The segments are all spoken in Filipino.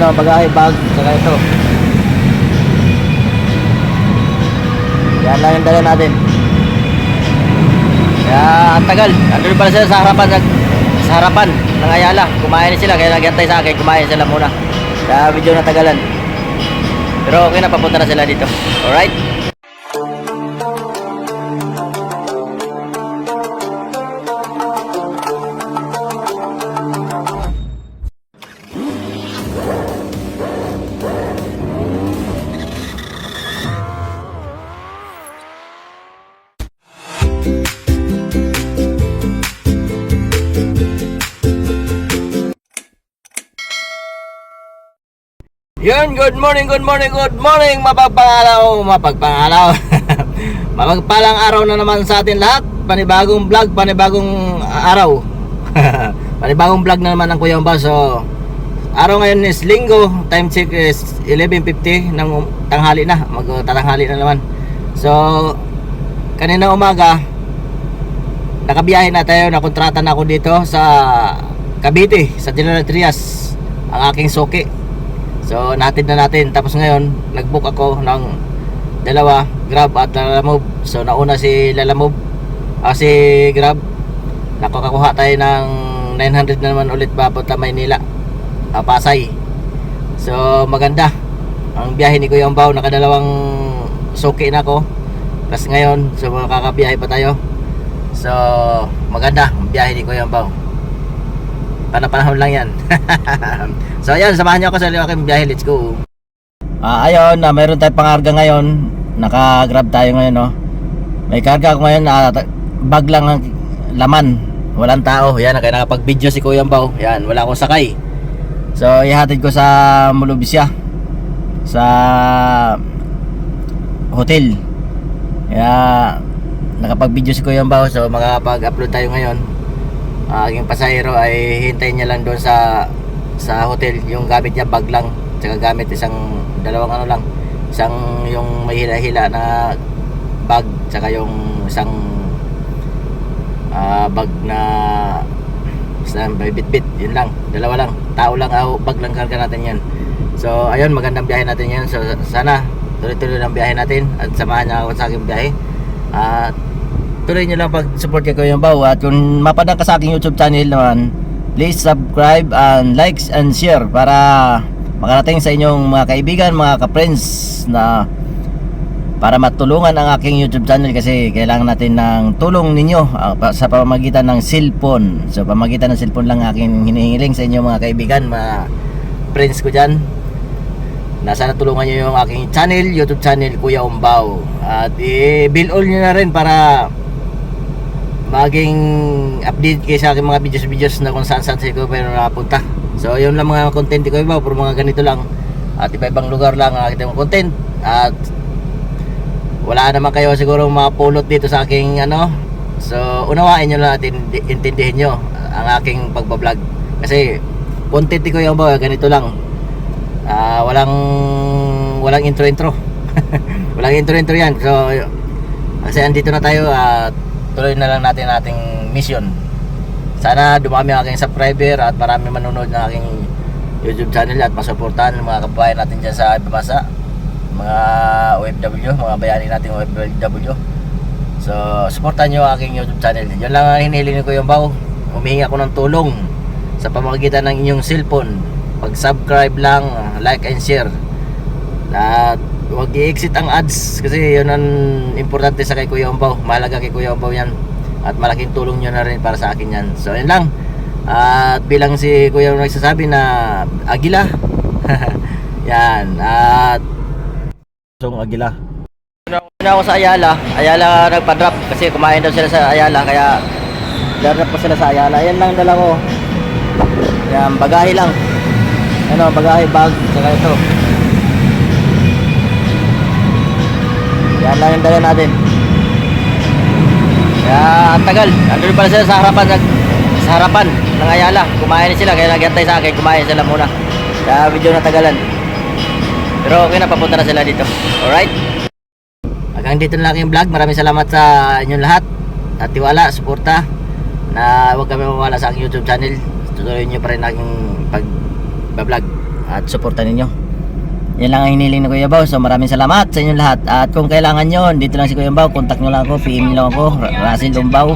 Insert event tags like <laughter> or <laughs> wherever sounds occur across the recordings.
ano, bagahe bag, saka ito. Yan lang yung dala natin. Kaya ang tagal. Andun pala sila sa harapan sa harapan ng Ayala. Kumain sila kaya nagantay sa akin. Kumain sila muna. Kaya medyo natagalan. Pero okay na papunta na sila dito. Alright? Yun, good morning, good morning, good morning, mapagpangalaw, mapagpangalaw. <laughs> Mapagpalang araw na naman sa atin lahat. Panibagong vlog, panibagong araw. <laughs> panibagong vlog na naman ng Kuya Umba. So, araw ngayon is linggo, time check is 11.50 ng tanghali na. Magtatanghali na naman. So, kanina umaga, nakabiyahe na tayo, nakontrata na ako dito sa Cavite, sa General Trias, ang aking suki. So natin na natin tapos ngayon nagbook ako ng dalawa Grab at Lalamove. So nauna si Lalamove ah, si Grab. Nakakakuha tayo ng 900 na naman ulit papunta Maynila. Ah, Pasay. So maganda. Ang biyahe ni Kuya Umbaw nakadalawang suki na ako. Tapos ngayon so makakabiyahe pa tayo. So maganda ang biyahe ni Kuya Umbaw. Panapanahon lang yan. <laughs> so ayan, samahan niyo ako sa aking biyahe. Let's go. Ah, ayun, na mayroon tayong pangarga ngayon. Naka-grab tayo ngayon, no. May karga ako ngayon na bag lang ang laman. Walang tao. Yan, kaya nakapag-video si Kuya Bao. Yan, wala akong sakay. So, ihatid ko sa Mulubisya. Sa hotel. Kaya nakapag-video si Kuya Bao. So, makapag-upload tayo ngayon ang aking pasahero ay hintayin niya lang doon sa sa hotel yung gamit niya bag lang tsaka gamit isang dalawang ano lang isang yung may hila-hila na bag tsaka yung isang ah, bag na isang bit-bit yun lang dalawa lang tao lang ah, bag lang karga natin yan. So ayun magandang biyahe natin yan. So sana tuloy-tuloy lang biyahe natin at samahan niya ako sa aking biyahe. At tuloy nyo lang pag-support kay Kuya Bao at kung mapadang ka sa aking YouTube channel naman please subscribe and likes and share para makarating sa inyong mga kaibigan, mga ka-friends na para matulungan ang aking YouTube channel kasi kailangan natin ng tulong ninyo pa- sa pamamagitan ng cellphone. So pamamagitan ng cellphone lang aking hinihingiling sa inyo mga kaibigan, mga friends ko dyan. Na sana tulungan nyo yung aking channel, YouTube channel Kuya Umbao at i-bill all nyo na rin para maging update kayo sa aking mga videos-videos na kung saan saan sa ko pero napunta so yun lang mga content ko iba puro mga ganito lang. At iba-ibang lugar lang ang aking content. At wala naman kayo siguro mapulot dito sa aking ano? So unawain nyo lang at indi- intindihin nyo ang aking pagbablog. Kasi content ko yung ba ganito lang. Ah, walang walang intro intro <laughs> walang intro intro yan. So kasi andito na tayo at tuloy na lang natin ating mission. Sana dumami ang aking subscriber at marami manonood ng aking YouTube channel at masuportahan ng mga kababayan natin dyan sa ibang bansa mga OFW, mga bayani nating OFW so supportan nyo aking YouTube channel. Yun lang ang hinihiling ko yung baw humihingi ako ng tulong sa pamamagitan ng inyong cellphone. Pag subscribe lang, like and share. At huwag i-exit ang ads kasi yun ang importante sa kay Kuya Umbaw. Mahalaga kay Kuya Umbaw yan. At malaking tulong nyo na rin para sa akin yan. So yun lang. At bilang si Kuya Umbaw nagsasabi na Agila. <laughs> Yan. At Song Agila. Na ako sa Ayala. Ayala nagpa-drop kasi kumain daw sila sa Ayala kaya darap pa sila sa Ayala. Yan lang dala ko. Yan bagahe lang. Ano bagahe bag. Saka ito yan lang yung dala natin. Kaya ang tagal. Andun pala sila sa harapan sa harapan ng Ayala. Kumain sila kaya nagantay sa akin kumain sila muna. Kaya medyo natagalan. Pero okay na papunta na sila dito. Alright? Hanggang dito na lang yung vlog. Maraming salamat sa inyong lahat. At tiwala, suporta. Na huwag kami mawala sa aking YouTube channel. Tutuloy nyo pa rin aking pag vlog at suporta ninyo. Yan lang ang hiniling ni Kuya Bao. So maraming salamat sa inyong lahat. At kung kailangan nyo, dito lang si Kuya Bao. Contact nyo lang ako. PM nyo lang ako. Ra- Russell Umbaw.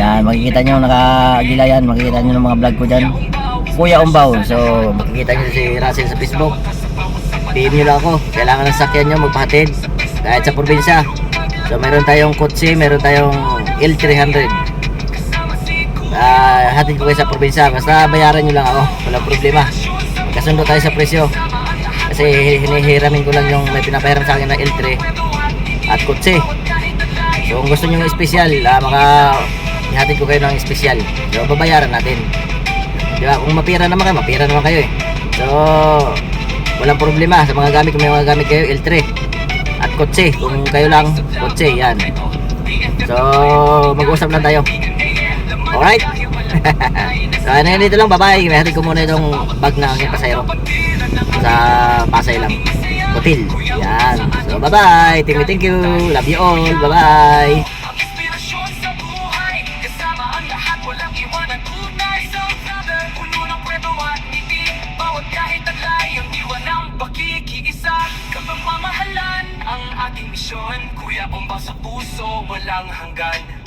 Yan, makikita nyo nakagila yan. Makikita nyo ng mga vlog ko dyan. Kuya Umbaw. So makikita nyo si Russell sa Facebook. PM nyo lang ako. Kailangan ng sakyan nyo magpahatid. Kahit sa probinsya. So meron tayong kotse, meron tayong L300. Ah, hatid ko kayo sa probinsya. Basta bayaran nyo lang ako. Walang problema. Kasundo tayo sa presyo. Kasi hinihiramin ko lang yung may pinapahiram sa akin na L3 at kotse. So kung gusto nyo ng espesyal, ah, maka ihatid ko kayo ng espesyal. So babayaran natin. Di ba? Kung mapira naman kayo, mapira naman kayo eh. So walang problema sa mga gamit kung may mga gamit kayo L3 at kotse. Kung kayo lang, kotse, yan. So mag-usap lang tayo. Alright? So ano yun dito lang, bye-bye. May hatid ko muna itong bag na aking pasayro. Sa Pasay lang. Hotel. Yan. So bye-bye. Thank you, thank you. Love you all. Bye-bye. Ang ating misyon Kuya, bomba sa puso, walang hanggan